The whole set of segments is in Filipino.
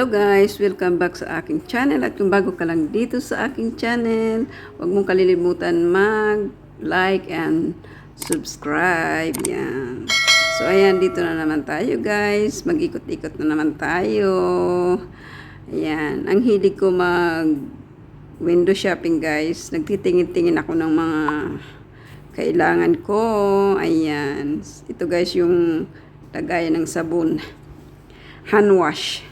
Hello guys! Welcome back sa aking channel at kung bago ka lang dito sa aking channel, huwag mong kalilimutan mag-like and subscribe. Yan. So ayan, dito na naman tayo guys. Mag-ikot-ikot na naman tayo. Ayan. Ang hilig ko mag window shopping guys. Nagtitingin-tingin ako ng mga kailangan ko. Ayan. Ito guys yung lagayan ng sabon. Hand wash.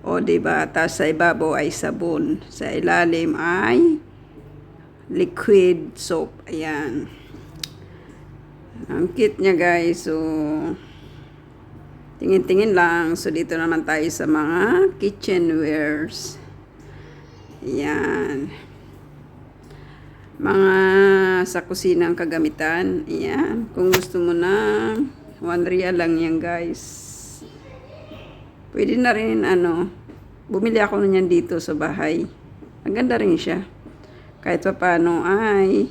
O, di ba? Tapos sa ibabaw ay sabon. Sa ilalim ay liquid soap. Ayan. Ang cute niya, guys. So, tingin-tingin lang. So, dito naman tayo sa mga kitchenwares. Ayan. Mga sa kusinang kagamitan. Ayan. Kung gusto mo na, one real lang yan, guys. Pwede na rin, ano, bumili ako na yan dito sa bahay. Ang ganda rin siya. Kahit pa paano, ay,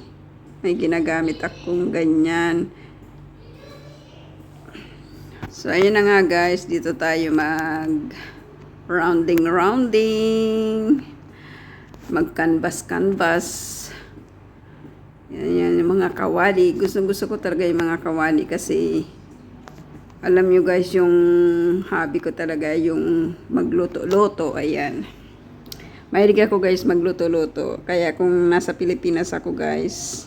may ginagamit akong ganyan. So, ayun na nga guys, dito tayo mag rounding, rounding. Mag canvas, canvas. Yan, yan, yung mga kawali. Gusto, gusto ko talaga yung mga kawali kasi alam nyo guys, yung hobby ko talaga, yung magluto-luto, ayan. Mahilig ako guys magluto-luto. Kaya kung nasa Pilipinas ako guys,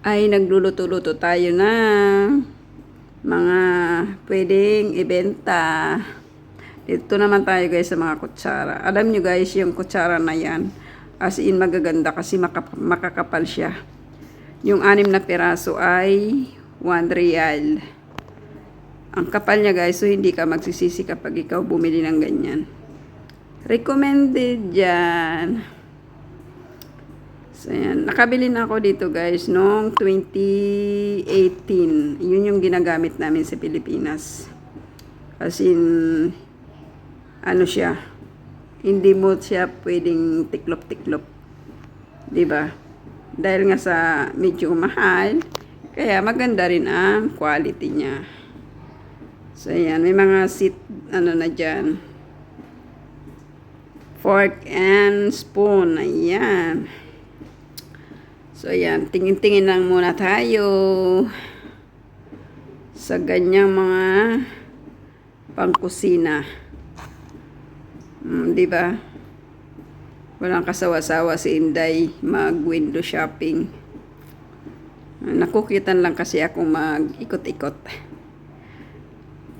ay nagluluto-luto tayo na mga pwedeng ibenta. Dito naman tayo guys sa mga kutsara. Alam nyo guys, yung kutsara na yan, as in magaganda kasi makap- makakapal siya. Yung anim na peraso ay 1 real. Ang kapal niya guys, so hindi ka magsisisi kapag ikaw bumili ng ganyan. Recommended yan. So yan, nakabili na ako dito guys noong 2018. Yun yung ginagamit namin sa Pilipinas. As in, ano siya, hindi mo siya pwedeng tiklop-tiklop. ba? Dahil nga sa medyo mahal, kaya maganda rin ang quality niya. So, ayan. May mga seat, ano na dyan. Fork and spoon. Ayan. So, ayan. Tingin-tingin lang muna tayo sa ganyang mga pangkusina. Hmm, di ba? Walang kasawa-sawa si Inday mag-window shopping. Nakukitan lang kasi ako mag-ikot-ikot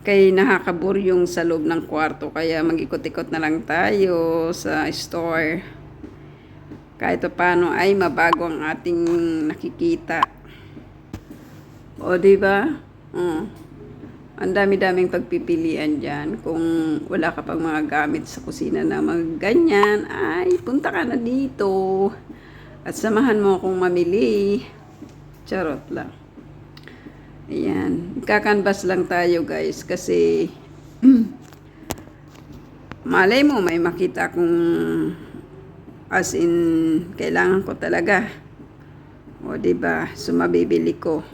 kay nakakabur yung sa loob ng kwarto kaya mag-ikot-ikot na lang tayo sa store. Kahit pa paano ay mabago ang ating nakikita. O di ba? Uh, ang dami-daming pagpipilian dyan. Kung wala ka pang mga gamit sa kusina na mag ganyan ay punta ka na dito. At samahan mo akong mamili. Charot lang Ayan. Kakanbas lang tayo guys kasi malay mo may makita kung as in kailangan ko talaga. O di ba sumabibili ko.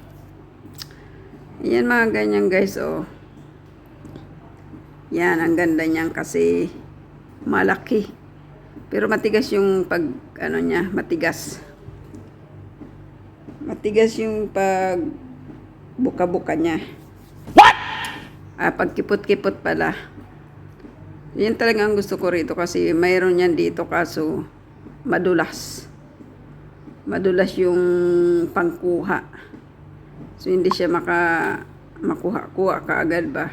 Ayan mga ganyan guys oh. Yan ang ganda niyan kasi malaki. Pero matigas yung pag ano niya, matigas. Matigas yung pag buka-buka niya. What? Ah, pagkipot-kipot pala. Yan talaga ang gusto ko rito kasi mayroon yan dito kaso madulas. Madulas yung pangkuha. So hindi siya maka makuha-kuha kaagad ba.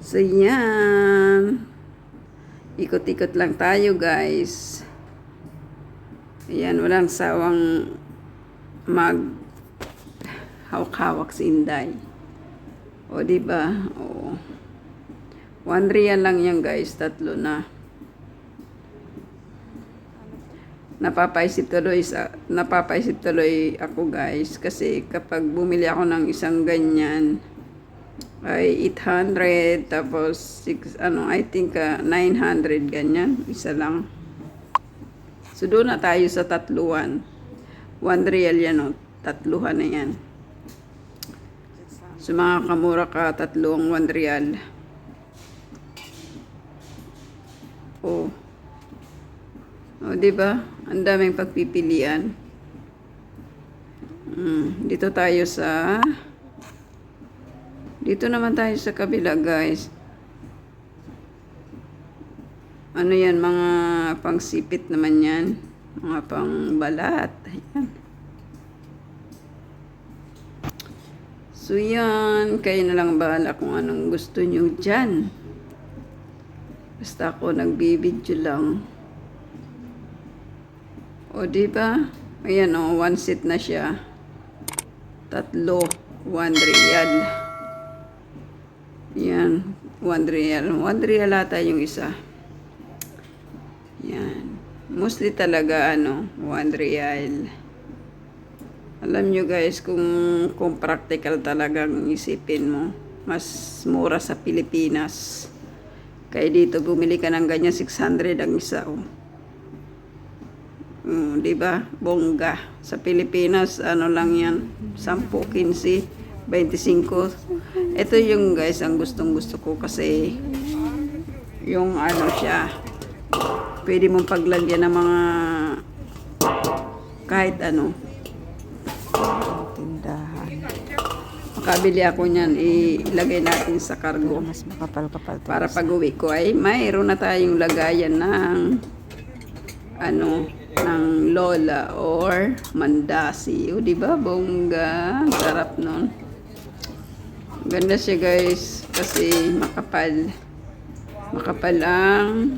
So yan. Ikot-ikot lang tayo guys. Ayan, walang sawang mag hawak-hawak si Inday. O, di ba? O. One real lang yan, guys. Tatlo na. Napapaisip tuloy sa napapaisip tuloy ako guys kasi kapag bumili ako ng isang ganyan ay 800 tapos 6 ano I think uh, 900 ganyan isa lang so doon na tayo sa tatluhan 1 real yan o tatluhan na yan So mga kamura ka, tatlong 1 real. Oh. Oh, di ba? Ang daming pagpipilian. Mm, dito tayo sa Dito naman tayo sa kabila, guys. Ano yan, mga pangsipit naman yan. Mga pangbalat. Ayan. So yan, kayo na lang bahala kung anong gusto nyo dyan. Basta ako nagbibidyo lang. O, di ba? Ayan o, one seat na siya. Tatlo, one real. Yan, one real. One real ata yung isa. Yan. Mostly talaga, ano, one real. Alam nyo guys, kung, kung practical talagang isipin mo, mas mura sa Pilipinas. Kaya dito, bumili ka ng ganyan, 600 ang isa. Oh. Mm, di ba? Bongga. Sa Pilipinas, ano lang yan, 10, 15, 25. Ito yung guys, ang gustong gusto ko kasi yung ano siya, pwede mong paglagyan ng mga kahit ano, makabili ako niyan, ilagay natin sa cargo. Mas makapal-kapal. Para pag uwi ko ay mayroon na tayong lagayan ng ano, ng lola or mandasi. O, di ba? Bongga. Sarap nun. Ganda siya guys kasi makapal. Makapal ang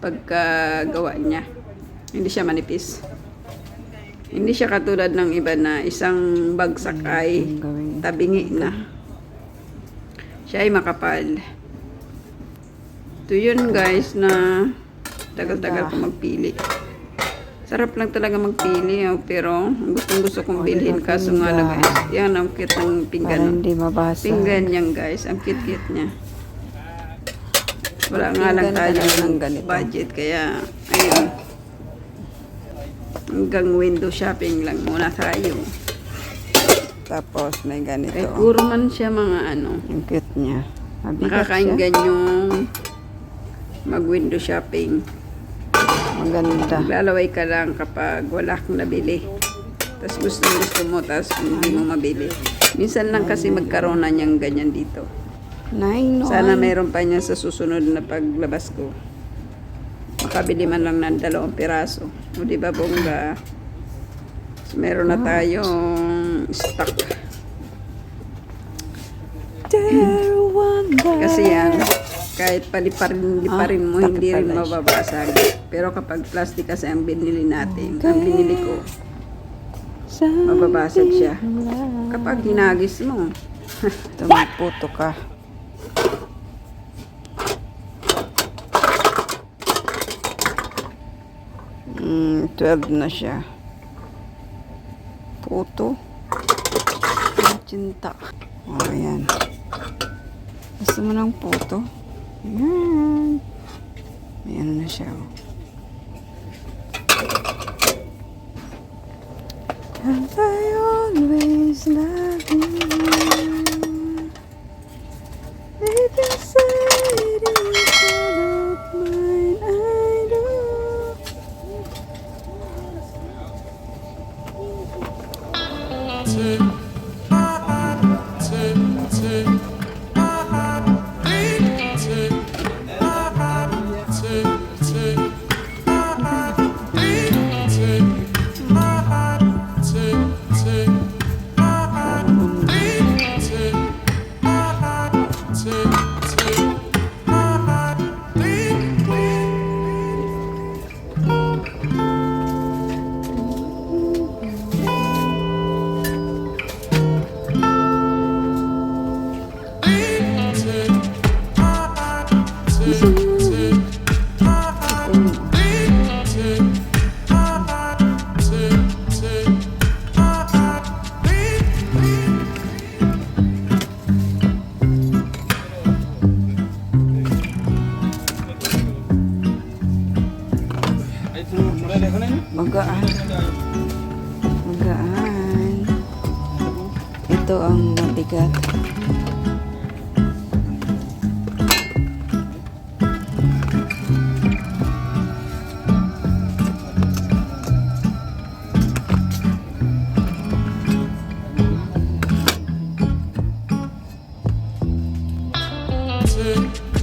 pagkagawa niya. Hindi siya manipis. Hindi siya katulad ng iba na isang bagsak ay tabingi na. Siya ay makapal. Ito yun guys na tagal-tagal ko magpili. Sarap lang talaga magpili oh, pero gustong gusto kong bilhin kaso nga lang guys. Yan ang cute ng pinggan. oh. hindi mabasa. Pinggan yan guys. Ang cute-cute niya. Wala nga lang tayo ng budget kaya ayun. Hanggang window shopping lang muna tayo. Tapos may ganito. Eh, puro man siya mga ano, Yung cute niya. Mabigat siya. nakakainggan yung mag-window shopping. Maganda. Maglalaway ka lang kapag wala kang nabili. Tapos gusto gusto mo, tapos hindi mo mabili. Minsan lang kasi magkaroon na niyang ganyan dito. Nine. Sana meron pa niya sa susunod na paglabas ko. Makabili man lang ng dalawang piraso. O di ba bongga? So, meron na tayong stock. Kasi yan, kahit paliparin liparin mo, Ah, hindi rin mababasag. Pero kapag plastic kasi ang binili natin, ang binili ko, mababasag siya. kapag hinagis mo, Tumaputo ka. Mm, 12 na siya. Puto. Ang Cinta. O, oh, ayan. Gusto mo ng puto? Ayan. May ano na siya. Oh. And I always love you. mountain. ito ang mabigat Thank you.